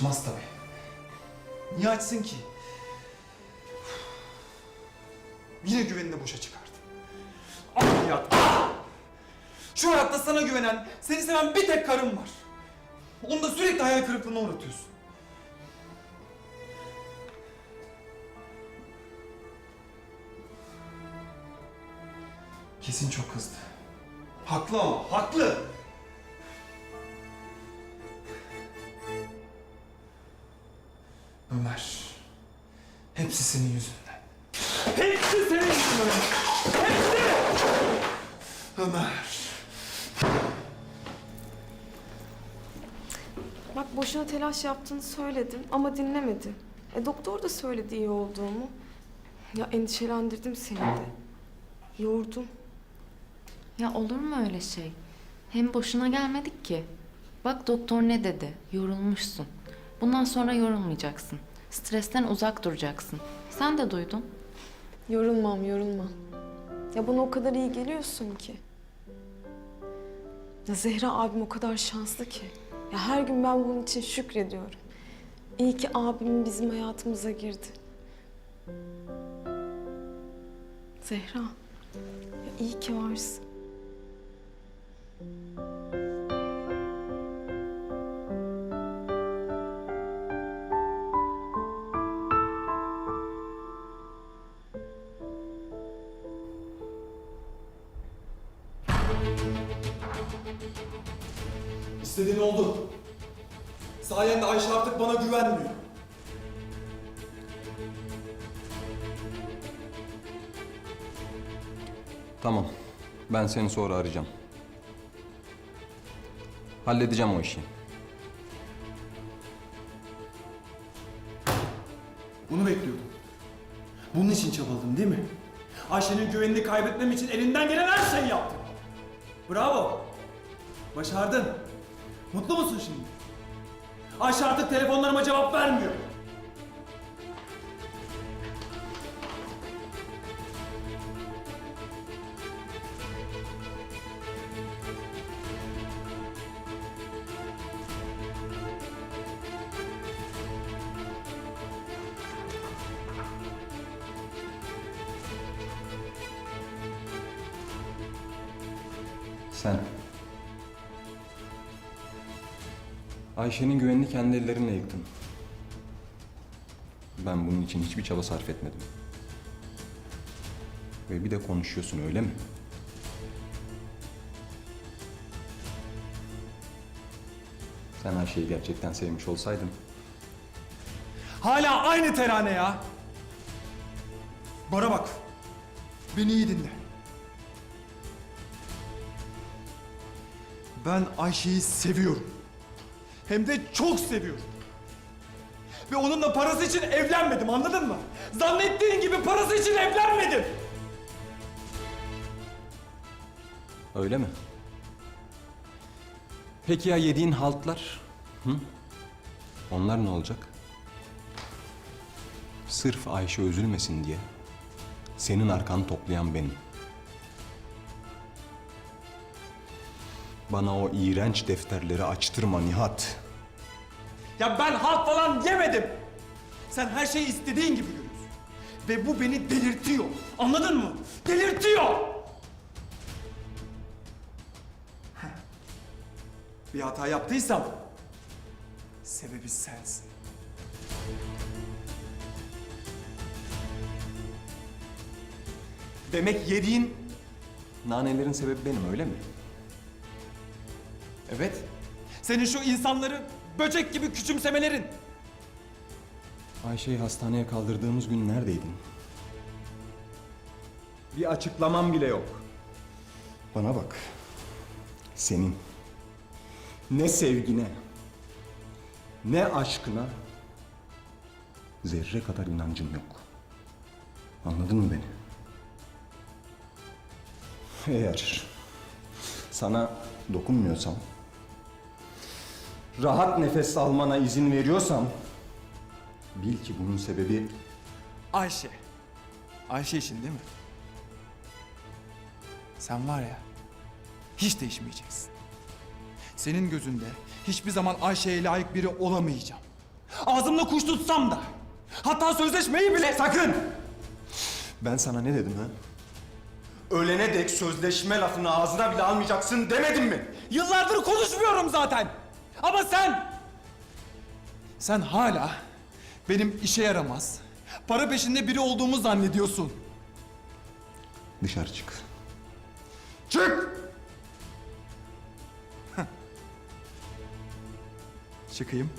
Açmaz tabii. Niye açsın ki? Yine güvenini boşa çıkardı. Ah! Şu hayatta sana güvenen, seni seven bir tek karım var. Onu da sürekli hayal kırıklığına uğratıyorsun. Kesin çok kızdı. Haklı ama, haklı! Hepsi senin yüzünden. Hepsi senin yüzünden! Hepsi! Ömer! Bak boşuna telaş yaptığını söyledim ama dinlemedi. E doktor da söyledi iyi olduğumu. Ya endişelendirdim seni de. Yordum. Ya olur mu öyle şey? Hem boşuna gelmedik ki. Bak doktor ne dedi? Yorulmuşsun. Bundan sonra yorulmayacaksın. Stresten uzak duracaksın. Sen de duydun. Yorulmam, yorulmam. Ya bana o kadar iyi geliyorsun ki. Ya Zehra abim o kadar şanslı ki. Ya her gün ben bunun için şükrediyorum. İyi ki abim bizim hayatımıza girdi. Zehra, ya iyi ki varsın. İstediğin oldu. Sayende Ayşe artık bana güvenmiyor. Tamam. Ben seni sonra arayacağım. Halledeceğim o işi. Bunu bekliyordum. Bunun için çabaladım değil mi? Ayşe'nin güvenini kaybetmem için elinden gelen her şeyi yaptım. Bravo. Başardın. Mutlu musun şimdi? Ayşe artık telefonlarıma cevap vermiyor. Sen. Ayşe'nin güvenini kendi ellerinle yıktın. Ben bunun için hiçbir çaba sarf etmedim. Ve bir de konuşuyorsun öyle mi? Sen Ayşe'yi gerçekten sevmiş olsaydın Hala aynı terane ya. Bana bak. Beni iyi dinle. Ben Ayşe'yi seviyorum. Hem de çok seviyorum. Ve onunla parası için evlenmedim anladın mı? Zannettiğin gibi parası için evlenmedim. Öyle mi? Peki ya yediğin haltlar? Hı? Onlar ne olacak? Sırf Ayşe üzülmesin diye senin arkanı toplayan benim. Bana o iğrenç defterleri açtırma Nihat. Ya ben halt falan yemedim. Sen her şeyi istediğin gibi görüyorsun. Ve bu beni delirtiyor. Anladın mı? Delirtiyor. Bir hata yaptıysam sebebi sensin. Demek yediğin Nanelerin sebebi benim öyle mi? Evet. Senin şu insanları böcek gibi küçümsemelerin. Ayşe'yi hastaneye kaldırdığımız gün neredeydin? Bir açıklamam bile yok. Bana bak. Senin ne sevgine, ne aşkına zerre kadar inancım yok. Anladın mı beni? Eğer sana dokunmuyorsam, rahat nefes almana izin veriyorsam Bil ki bunun sebebi Ayşe. Ayşe için değil mi? Sen var ya, hiç değişmeyeceksin. Senin gözünde hiçbir zaman Ayşe'ye layık biri olamayacağım. Ağzımla kuş tutsam da. Hatta sözleşmeyi bile... Sakın! Ben sana ne dedim ha? Ölene dek sözleşme lafını ağzına bile almayacaksın demedim mi? Yıllardır konuşmuyorum zaten. Ama sen... Sen hala benim işe yaramaz, para peşinde biri olduğumu zannediyorsun. Dışarı çık. Çık! Çıkayım.